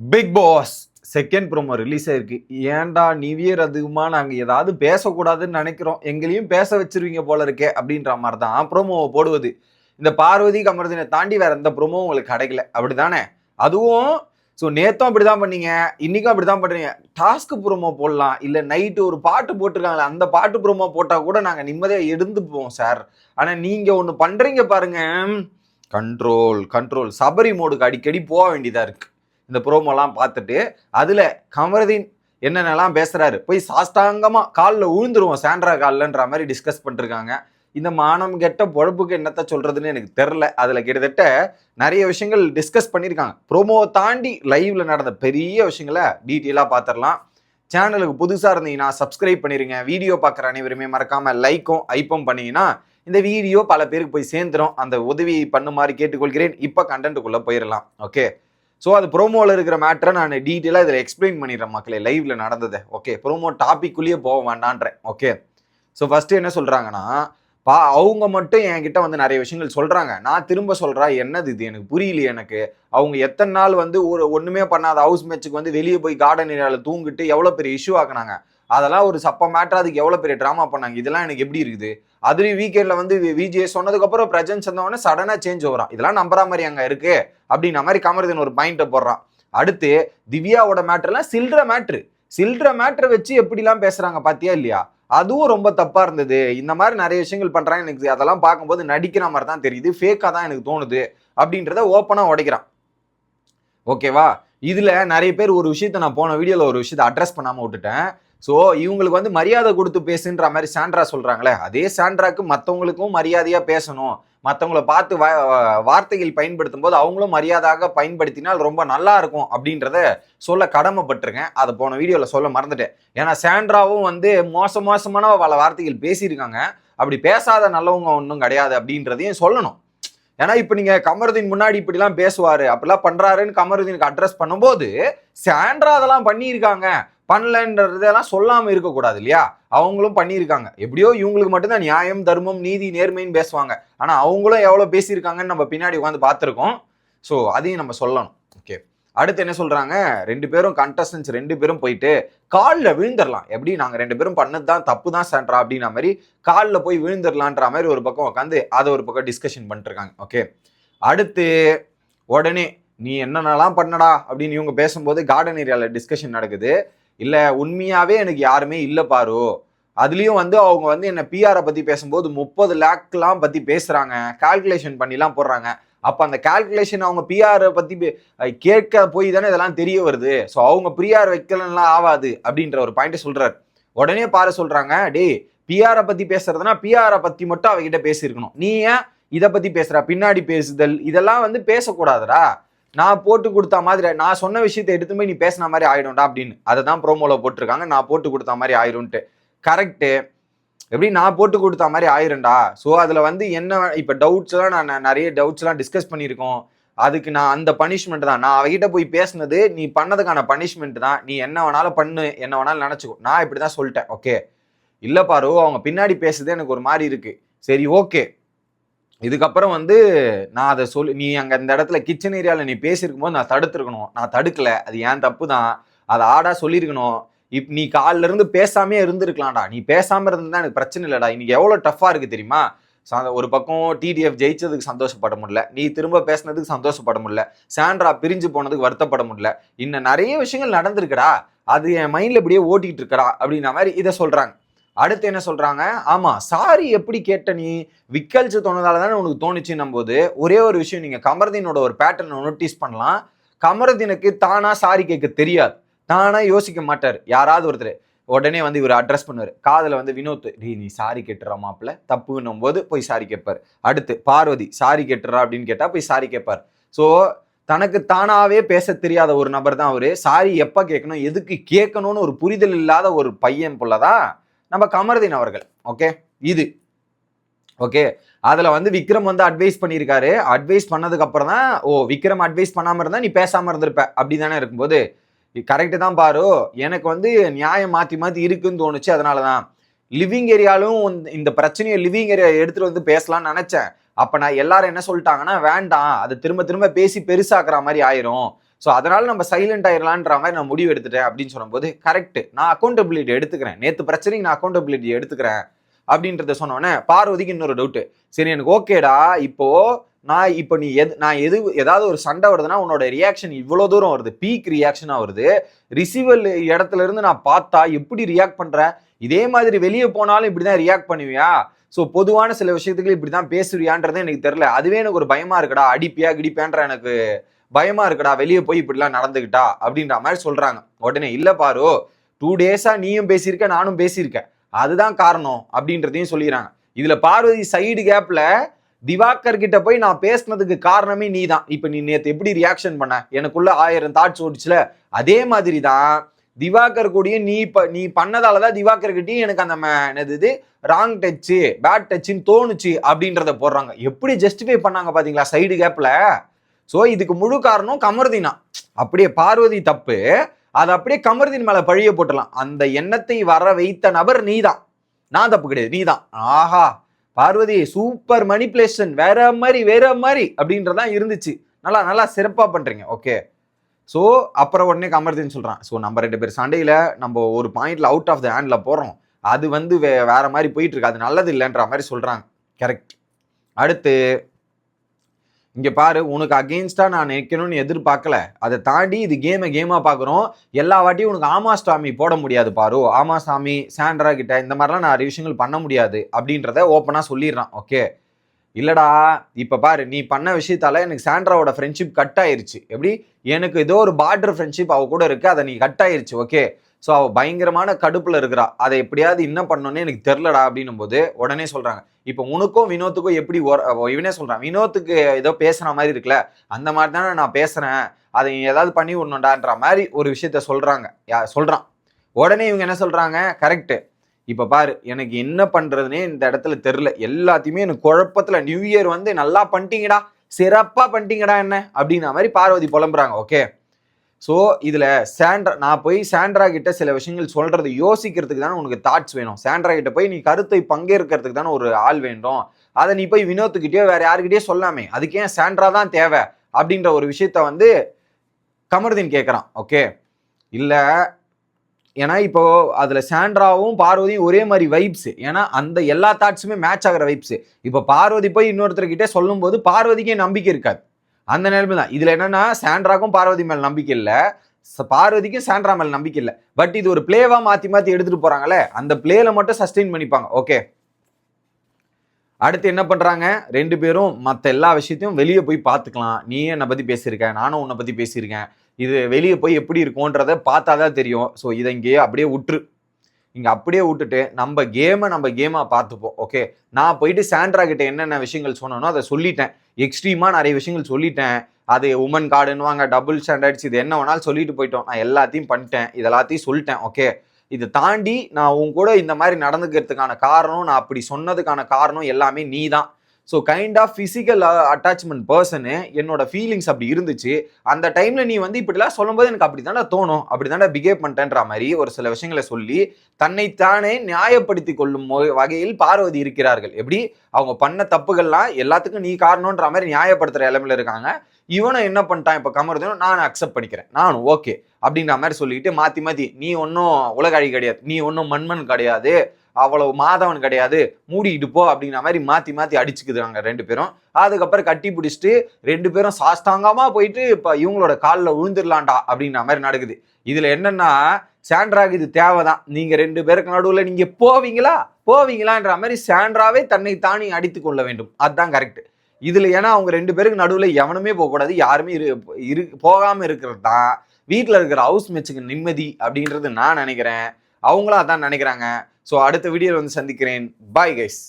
Bigg Boss second promo release ஆயிருக்கு. ஏன்டா நிவியர் அதுமா நாங்கள் ஏதாவது பேசக்கூடாதுன்னு நினைக்கிறோம். எங்களையும் பேச வச்சிருவீங்க போல இருக்கே அப்படின்ற மாதிரி தான் ப்ரோமோவை போடுவது. இந்த பார்வதி கமர்தினை தாண்டி வேற எந்த ப்ரோமோ உங்களுக்கு கிடைக்கல. அப்படிதானே அதுவும் ஸோ நேத்தும் அப்படிதான் பண்ணீங்க. இன்னைக்கும் அப்படிதான் பண்ணுறீங்க டாஸ்க் ப்ரோமோ போடலாம். இல்லை நைட்டு ஒரு பாட்டு போட்டிருக்காங்களே அந்த பாட்டு ப்ரோமோ போட்டால் கூட நாங்கள் நிம்மதியாக எழுந்துப்போம் சார் ஆனால் நீங்கள் ஒன்று பண்ணுறீங்க பாருங்க. கண்ட்ரோல் கண்ட்ரோல் சபரி மோடுக்கு அடிக்கடி போக வேண்டியதாக இருக்குது இந்த ப்ரோமோலாம் பார்த்துட்டு அதில் கமருதீன் என்னென்னலாம் பேசுகிறாரு போய் சாஷ்டாங்கமாக காலில் விழுந்துருவோம் சாண்ட்ரா கால்லன்ற மாதிரி டிஸ்கஸ் பண்ணிருக்காங்க. இந்த மானம் கெட்ட பொழப்புக்கு என்னத்த சொல்கிறதுன்னு எனக்கு தெரில அதில் கிட்டத்தட்ட நிறைய விஷயங்கள் டிஸ்கஸ் பண்ணியிருக்காங்க ப்ரோமோவை தாண்டி லைவில் நடந்த பெரிய விஷயங்களை டீட்டெயிலாக பார்த்துடலாம் சேனலுக்கு புதுசாக இருந்தீங்கன்னா சப்ஸ்கிரைப் பண்ணிடுங்க வீடியோ பார்க்குற அனைவருமே மறக்காமல் லைக்கும் ஐப்பும் பண்ணிங்கன்னா இந்த வீடியோ பல பேருக்கு போய் சேர்ந்துரும். அந்த உதவியை பண்ணுமாறு கேட்டுக்கொள்கிறேன். இப்போ கண்டென்ட்டுக்குள்ளே போயிடலாம் ஓகே ஸோ அது ப்ரோமோவில் இருக்கிற மேட்டரை நான் டீட்டெயிலாக இதில் எக்ஸ்பிளைன் பண்ணிடுறேன் மக்களே லைவ்ல நடந்ததை. ஓகே ப்ரோமோ டாபிக்குள்ளேயே போக வேண்டான்றேன். ஓகே ஸோ ஃபஸ்ட்டு என்ன சொல்றாங்கன்னா பா அவங்க மட்டும் என்கிட்ட வந்து நிறைய விஷயங்கள் சொல்றாங்க. நான் திரும்ப சொல்றா என்னது இது? எனக்கு புரியலையே எனக்கு. அவங்க எத்தனை நாள் வந்து ஒரு ஒண்ணுமே பண்ணாத ஹவுஸ் மேட்சுக்கு வந்து வெளியே போய் கார்டன் ஏரியாவில் தூங்கிட்டு எவ்வளோ பெரிய இஷ்யூ ஆக்குனாங்க. அதெல்லாம் ஒரு சப்ப மேட்டர் அதுக்கு எவ்வளோ பெரிய ட்ராமா பண்ணாங்க? இதெல்லாம் எனக்கு எப்படி இருக்குது? அதுலேயும் வீக்கெண்டில் வந்து விஜே சொன்னதுக்கப்புறம் பிரஜன்ஸ் வந்தவொடனே சடனாக சேஞ்ச் வரான் இதெல்லாம் நம்புற மாதிரி அங்கே இருக்கு அப்படின்ற மாதிரி கமருதன் ஒரு பாயிண்ட்டை போடுறான். அடுத்து திவ்யாவோட மேட்டர்லாம் சில்ற மேட்ரு சில்ற மேட்ரை வச்சு எப்படிலாம் பேசுகிறாங்க பார்த்தியா இல்லையா? அதுவும் ரொம்ப தப்பாக இருந்தது. இந்த மாதிரி நிறைய விஷயங்கள் பண்ணுறாங்க எனக்கு அதெல்லாம் பார்க்கும்போது நடிக்கிற மாதிரி தான் தெரியுது. ஃபேக்காக தான் எனக்கு தோணுது அப்படின்றத ஓப்பனாக உடைக்கிறான். ஓகேவா இதில் நிறைய பேர் ஒரு விஷயத்த நான் போன வீடியோவில் ஒரு விஷயத்த அட்ரஸ் பண்ணாமல் விட்டுட்டேன். ஸோ இவங்களுக்கு வந்து மரியாதை கொடுத்து பேசுன்ற மாதிரி சாண்ட்ரா சொல்கிறாங்களே அதே சாண்ட்ராக்கு மற்றவங்களுக்கும் மரியாதையாக பேசணும். மற்றவங்கள பார்த்து வா- வார்த்தைகள் பயன்படுத்தும் போது அவங்களும் மரியாதையாக பயன்படுத்தினால் ரொம்ப நல்லா இருக்கும் அப்படின்றத சொல்ல கடமைப்பட்டிருக்கேன். அதை போன வீடியோவில் சொல்ல மறந்துட்டேன். ஏன்னா சாண்ட்ராவும் வந்து மோச மோசமான பல வார்த்தைகள் பேசியிருக்காங்க. அப்படி பேசாத நல்லவங்க ஒன்றும் கிடையாது அப்படின்றதையும் சொல்லணும். ஏன்னா இப்போ நீங்கள் கமருதீன் முன்னாடி இப்படிலாம் பேசுவார் அப்படிலாம் பண்ணுறாருன்னு கமருதீனுக்கு அட்ரஸ் பண்ணும்போது சாண்ட்ரா அதெல்லாம் பண்ணியிருக்காங்க. பண்ணலன்றதெல்லாம் சொல்லாமல் இருக்கக்கூடாது இல்லையா? அவங்களும் பண்ணியிருக்காங்க. எப்படியோ இவங்களுக்கு மட்டும்தான் நியாயம் தர்மம் நீதி நேர்மைன்னு பேசுவாங்க. ஆனால் அவங்களும் எவ்வளோ பேசியிருக்காங்கன்னு நம்ம பின்னாடி உட்காந்து பார்த்துருக்கோம். ஸோ அதையும் நம்ம சொல்லணும். ஓகே அடுத்து என்ன சொல்கிறாங்க ரெண்டு பேரும் கண்டஸ்டன்ஸ் ரெண்டு பேரும் போயிட்டு காலில் விழுந்துடலாம். எப்படி? நாங்கள் ரெண்டு பேரும் பண்ணது தான் தப்பு தான் சாண்ட்ரா அப்படின்ற மாதிரி காலில் போய் விழுந்துடலான்ற மாதிரி ஒரு பக்கம் உட்காந்து அதை ஒரு பக்கம் டிஸ்கஷன் பண்ணிட்டுருக்காங்க. ஓகே அடுத்து உடனே நீ என்னென்னலாம் பண்ணடா? அப்படின்னு இவங்க பேசும்போது கார்டன் ஏரியாவில் டிஸ்கஷன் நடக்குது. இல்லை உண்மையாகவே எனக்கு யாருமே இல்லை பாரு. அதுலேயும் வந்து அவங்க வந்து என்ன பிஆரை பற்றி பேசும்போது முப்பது லேக்லாம் பற்றி பேசுகிறாங்க கால்குலேஷன் பண்ணிலாம் போடுறாங்க. அப்போ அந்த கால்குலேஷன் அவங்க பிஆரை பற்றி கேட்க போய் தானே இதெல்லாம் தெரிய வருது. ஸோ அவங்க பிஆர் வைக்கலன்னா ஆகாது அப்படின்ற ஒரு பாயிண்ட் சொல்கிறார் உடனே பாரு சொல்கிறாங்க டேய் பிஆரை பற்றி பேசுறதுனா பிஆரை பற்றி மட்டும் அவகிட்ட பேசியிருக்கணும். நீ ஏன் இதை பற்றி பேசுகிற பின்னாடி பேசுதல் இதெல்லாம் வந்து பேசக்கூடாதுடா. நான் போட்டு கொடுத்த மாதிரி நான் சொன்ன விஷயத்தை எடுத்து போய் நீ பேசின மாதிரி ஆயிடும்டா அப்படின்னு. அதை தான் ப்ரோமோல போட்டிருக்காங்க. நான் போட்டு கொடுத்த மாதிரி ஆயிரும்ட்டு. கரெக்டு எப்படி நான் போட்டு கொடுத்த மாதிரி ஆயிரும்டா? ஸோ அதில் வந்து என்ன இப்போ டவுட்ஸ்லாம் நான் நிறைய டவுட்ஸ்லாம் டிஸ்கஸ் பண்ணியிருக்கோம். அதுக்கு நான் அந்த பனிஷ்மெண்ட் தான். நான் அவகிட்ட போய் பேசுனது நீ பண்ணதுக்கான பனிஷ்மெண்ட் தான். நீ என்ன வேணாலும் பண்ணு என்ன வேணாலும் நினச்சிக்கோ. நான் இப்படி தான் சொல்லிட்டேன். ஓகே இல்லை பாரு அவங்க பின்னாடி பேசுறது எனக்கு ஒரு மாதிரி இருக்குது சரி ஓகே இதுக்கப்புறம் வந்து நான் அதை சொல்லி நீ அங்கே இந்த இடத்துல கிச்சன் ஏரியாவில் நீ பேசியிருக்கும் போது நான் தடுத்துருக்கணும். நான் தடுக்கல. அது ஏன் தப்பு தான் அதை ஆடா சொல்லியிருக்கணும். இப் நீ காலில இருந்து பேசாமே இருந்திருக்கலாம்டா. நீ பேசாமல் இருந்தால் எனக்கு பிரச்சனை இல்லைடா. இன்னைக்கு எவ்வளோ டஃப்பாக இருக்குது தெரியுமா? ஒரு பக்கம் டிடிஎஃப் ஜெயிச்சதுக்கு சந்தோஷப்பட முடியல. நீ திரும்ப பேசுனதுக்கு சந்தோஷப்பட முடியல. சாண்ட்ரா பிரிஞ்சு போனதுக்கு வருத்தப்பட முடியல. இன்னும் நிறைய விஷயங்கள் நடந்திருக்குடா. அது என் மைண்டில் இப்படியே ஓட்டிகிட்டு இருக்கடா அப்படின்ற மாதிரி இதை சொல்கிறாங்க அடுத்து என்ன சொல்றாங்க? ஆமா சாரி எப்படி கேட்ட நீ? விக்கல்ஸ் தோணுதால தானே உனக்கு தோணுச்சுன்னும் போது ஒரே ஒரு விஷயம் நீங்க கமர்தீனோட ஒரு பேட்டர்னை நோட்டீஸ் பண்ணலாம். கமர்தீனுக்கு தானா சாரி கேட்க தெரியாது. தானா யோசிக்க மாட்டார். யாராவது ஒருத்தர். உடனே வந்து இவர் அட்ரஸ் பண்ணுவார். காதில் வந்து வினோத் டேய் நீ சாரி கேட்டுறா மாப்பிள்ள. தப்புன்னும் போது போய் சாரி கேட்பார். அடுத்து பார்வதி சாரி கேட்டுறா அப்படின்னு கேட்டால் போய் சாரி கேட்பார். ஸோ தனக்கு தானாவே பேச தெரியாத ஒரு நபர் தான் அவரு. சாரி எப்போ கேட்கணும் எதுக்கு கேட்கணும்னு ஒரு புரிதல் இல்லாத ஒரு பையன் போலதான் நம்ம கமருதீன் அவர்கள். ஓகே? இது. ஓகே? அதில் வந்து விக்ரம் வந்து அட்வைஸ் பண்ணியிருக்காரு. அட்வைஸ் பண்ணதுக்கப்புறம் தான் ஓ விக்ரம் அட்வைஸ் பண்ணாமல் இருந்தால் நீ பேசாமல் இருந்திருப்ப. அப்படி தானே இருக்கும்போது கரெக்டு தான் பாரு. எனக்கு வந்து நியாயம் மாற்றி மாற்றி இருக்குன்னு தோணுச்சு அதனால தான் லிவிங் ஏரியாலும் இந்த பிரச்சனையை லிவிங் ஏரியா எடுத்துகிட்டு வந்து பேசலாம்னு நினச்சேன். அப்போ நான் எல்லாரும் என்ன சொல்லிட்டாங்கன்னா வேண்டாம். அது திரும்ப திரும்ப பேசி பெருசாக்குற மாதிரி ஆயிரும். ஸோ அதனால நம்ம சைலண்ட் ஆயிடலான்ற மாதிரி நான் முடிவு எடுத்துட்டேன் அப்படின்னு சொல்லும்போது கரெக்ட் நான் அக்கௌண்டபிலிட்டி எடுத்துக்கிறேன். நேற்று பிரச்சனைக்கு நான் அக்கௌண்டபிலிட்டி எடுத்துக்கிறேன் அப்படின்றத சொன்னோடனே பார்வதிக்கு இன்னொரு டவுட்டு சரி எனக்கு ஓகேடா இப்போ நான் இப்போ நீ எது நான் எது ஏதாவது ஒரு சண்டை வருதுன்னா உன்னோட ரியாக்ஷன் இவ்வளோ தூரம் வருது. பீக் ரியாக்ஷனாக வருது. ரிசீவல் இடத்துல இருந்து நான் பார்த்தா எப்படி ரியாக்ட் பண்ணுறேன் இதே மாதிரி வெளியே போனாலும் இப்படி தான் ரியாக்ட் பண்ணுவியா? ஸோ பொதுவான சில விஷயத்துக்கு இப்படி தான் பேசுவியான்றது எனக்கு தெரியல. அதுவே எனக்கு ஒரு பயமாக இருக்குடா. அடிப்பியா கிடிப்பியான்ற எனக்கு பயமா இருக்குடா வெளியே போய் இப்படிலாம் நடந்துக்கிட்டா அப்படின்ற மாதிரி சொல்றாங்க. உடனே இல்ல பாரு டூ டேஸா நீயும் பேசியிருக்க நானும் பேசியிருக்கேன். அதுதான் காரணம் அப்படின்றதையும் சொல்லிடுறாங்க இதுல பார்வதி சைடு கேப்ல திவாகர் கிட்ட போய் நான் பேசினதுக்கு காரணமே நீ தான் இப்ப நீ நேற்று எப்படி ரியாக்ஷன் பண்ண? எனக்குள்ள ஆயிரம் தாட்ஸ் ஓடிச்சுல. அதே மாதிரி தான் திவாகர் கூடயும் நீ இப்ப நீ பண்ணதால தான் திவாகர் கிட்டேயும் எனக்கு அந்த என்னது இது ராங் டச்சு பேட் டச்சுன்னு தோணுச்சு அப்படின்றத போடுறாங்க. எப்படி ஜஸ்டிஃபை பண்ணாங்க பாத்தீங்களா சைடு கேப்ல ஸோ இதுக்கு முழு காரணம் கமர்தீனா. அப்படியே பார்வதி தப்பு. அதை அப்படியே கமர்தீன் மேலே பழிய போட்டுடலாம் அந்த எண்ணத்தை வர வைத்த நபர் நீதான். நான் தப்பு கிடையாது. நீதான். ஆஹா. பார்வதி சூப்பர் மணிப்ளேஷன் வேற மாதிரி வேற மாதிரி அப்படின்றதான் இருந்துச்சு. நல்லா நல்லா சிறப்பாக பண்ணுறீங்க ஓகே. ஸோ அப்புறம் உடனே கமர்தீன் சொல்கிறான் ஸோ நம்ம ரெண்டு பேர் சண்டையில் நம்ம ஒரு பாயிண்டில் அவுட் ஆஃப் த ஹேண்டில் போகிறோம் அது வந்து வே வேற மாதிரி போயிட்டு இருக்கு. அது நல்லது இல்லைன்ற மாதிரி சொல்கிறாங்க கரெக்ட் அடுத்து இங்கே பாரு உனக்கு அகெயின்ஸ்டாக நான் நிற்கணும்னு எதிர்பார்க்கல. அதை தாண்டி இது கேமை கேமாக பார்க்குறோம். எல்லா வாட்டியும் உனக்கு ஆமா சாமி போட முடியாது பாரு. ஆமா சாமி சாண்ட்ரா கிட்ட இந்த மாதிரிலாம் நான் விஷயங்கள் பண்ண முடியாது அப்படின்றத ஓப்பனாக சொல்லிடுறான். ஓகே இல்லடா இப்போ பாரு நீ பண்ண விஷயத்தால எனக்கு சாண்ட்ராவோட ஃப்ரெண்ட்ஷிப் கட் ஆயிருச்சு. எப்படி? எனக்கு ஏதோ ஒரு பார்டர் ஃப்ரெண்ட்ஷிப் அவ கூட இருக்கு அதை நீ கட் ஆயிருச்சு ஓகே ஸோ அவள் பயங்கரமான கடுப்பில் இருக்கிறா. அதை எப்படியாவது என்ன பண்ணணும்னு எனக்கு தெரிலடா அப்படின்னும் போது உடனே சொல்கிறாங்க இப்போ உனக்கும் வினோத்துக்கும் எப்படி ஒரு- இவனே சொல்கிறான் வினோத்துக்கு ஏதோ பேசுகிற மாதிரி இருக்குல்ல அந்த மாதிரி தானே நான் பேசுகிறேன் அதை ஏதாவது பண்ணி விடணும்டான்ற மாதிரி ஒரு விஷயத்த சொல்கிறாங்க யா- சொல்கிறான் உடனே இவங்க என்ன சொல்கிறாங்க கரெக்டு இப்ப பாரு எனக்கு என்ன பண்றதுனே இந்த இடத்துல தெரில எல்லாத்தையுமே எனக்கு குழப்பத்துல நியூ இயர் வந்து நல்லா பண்ணிட்டீங்கடா சிறப்பா பண்ணிட்டீங்கடா என்ன? அப்படின்ன மாதிரி பார்வதி புலம்புறாங்க ஓகே ஸோ இதில் சாண்ட்ரா நான் போய் சாண்ட்ரா கிட்ட சில விஷயங்கள் சொல்கிறது யோசிக்கிறதுக்கு தானே உனக்கு தாட்ஸ் வேணும். சாண்ட்ரா கிட்ட போய் நீ கருத்தை பங்கேற்கிறதுக்கு தானே ஒரு ஆள் வேண்டும். அதை நீ போய் வினோத்துக்கிட்டயோ வேறு யாருக்கிட்டயோ சொல்லாமே. அதுக்கு ஏன் சாண்ட்ரா தான் தேவை? அப்படின்ற ஒரு விஷயத்த வந்து கமருதீன் கேட்குறான் ஓகே இல்லை ஏன்னா இப்போ அதில் சாண்ட்ராவும் பார்வதியும் ஒரே மாதிரி வைப்ஸ் ஏன்னா அந்த எல்லா தாட்ஸுமே மேட்ச் ஆகிற வைப்ஸ் இப்போ பார்வதி போய் இன்னொருத்தர்கிட்ட சொல்லும்போது பார்வதிக்கே நம்பிக்கை இருக்காது. அந்த நிலைமை தான். இதில் என்னென்னா சாண்ட்ராக்கும் பார்வதி மேலே நம்பிக்கை இல்லை. பார்வதிக்கும் சாண்ட்ரா மேலே நம்பிக்கை இல்லை. பட் இது ஒரு பிளேவாக மாற்றி மாற்றி எடுத்துகிட்டு போகிறாங்களே அந்த பிளேயில் மட்டும் சஸ்டெயின் பண்ணிப்பாங்க. ஓகே அடுத்து என்ன பண்றாங்க? ரெண்டு பேரும் மற்ற எல்லா விஷயத்தையும் வெளியே போய் பார்த்துக்கலாம். நீ என்னை பத்தி பேசியிருக்க? நானும் உன்னை பத்தி பேசியிருக்கேன். இது வெளியே போய் எப்படி இருக்கும்ன்றத பார்த்தாதான் தெரியும். ஸோ இதை இங்கேயே அப்படியே விட்டுரு இங்கே அப்படியே விட்டுட்டு நம்ம கேமை நம்ம கேமாக பார்த்துப்போம் ஓகே நான் போயிட்டு சாண்ட்ரா கிட்ட என்னென்ன விஷயங்கள் சொன்னனோ அதை சொல்லிட்டேன். எக்ஸ்ட்ரீமாக நிறைய விஷயங்கள் சொல்லிட்டேன். அது உமன் கார்டுன்னுவாங்க டபுள் ஸ்டாண்டர்ட்ஸ் இது என்ன வேணாலும் சொல்லிட்டு போயிட்டோம். நான் எல்லாத்தையும் பண்ணிட்டேன். இது எல்லாத்தையும் சொல்லிட்டேன் ஓகே இதை தாண்டி நான் உன் கூட இந்த மாதிரி நடந்துக்கிறதுக்கான காரணம் நான் அப்படி சொன்னதுக்கான காரணம் எல்லாமே நீ தான் so kind of physical attachment person என்னோட ஃபீலிங்ஸ் அப்படி இருந்துச்சு. அந்த டைமில் நீ வந்து இப்படிலாம் சொல்லும்போது எனக்கு அப்படி தானே தோணும். அப்படி தானே பிஹேவ் பண்ணிட்டேன்ற மாதிரி ஒரு சில விஷயங்களை சொல்லி தன்னைத்தானே நியாயப்படுத்தி கொள்ளும் வகையில் பார்வதி இருக்கிறார்கள். எப்படி? அவங்க பண்ண தப்புகள்லாம் எல்லாத்துக்கும் நீ காரணம்ன்ற மாதிரி நியாயப்படுத்துகிற நிலைமையில இருக்காங்க. இவனும் என்ன பண்ணிட்டான்? இப்போ கமருதனும் நான் அக்செப்ட் பண்ணிக்கிறேன். நானும் ஓகே அப்படின்ற மாதிரி சொல்லிட்டு மாற்றி மாற்றி நீ ஒன்றும் உலக அழி கிடையாது. நீ ஒன்றும் மண்மண் கிடையாது. அவ்வளவு மாதவன் கிடையாது மூடிக்கிட்டு போ அப்படிங்கிற மாதிரி மாற்றி மாற்றி அடிச்சுக்குதுங்க ரெண்டு பேரும். அதுக்கப்புறம் கட்டி பிடிச்சிட்டு ரெண்டு பேரும் சாஸ்தாங்கமாக போயிட்டு இப்போ இவங்களோட காலில் விழுந்துடலாண்டா அப்படிங்கிற மாதிரி நடக்குது. இதில் என்னென்னா சாண்ட்ராக்கு இது தேவைதான். நீங்கள் ரெண்டு பேருக்கு நடுவில் நீங்கள் போவீங்களா? போவீங்களான்ற மாதிரி சாண்ட்ராவே தன்னை தானே அடித்து கொள்ள வேண்டும். அதுதான் கரெக்ட் இதில் ஏன்னா அவங்க ரெண்டு பேருக்கு நடுவில் எவனுமே போகக்கூடாது யாருமே இரு இரு போகாமல் இருக்கிறது தான். வீட்டில் இருக்கிற ஹவுஸ் மேட்சுக்கு நிம்மதி அப்படின்றது நான் நினைக்கிறேன். அவங்களும் அதான் நினைக்கிறாங்க. ஸோ அடுத்த வீடியோவில் வந்து சந்திக்கிறேன். Bye guys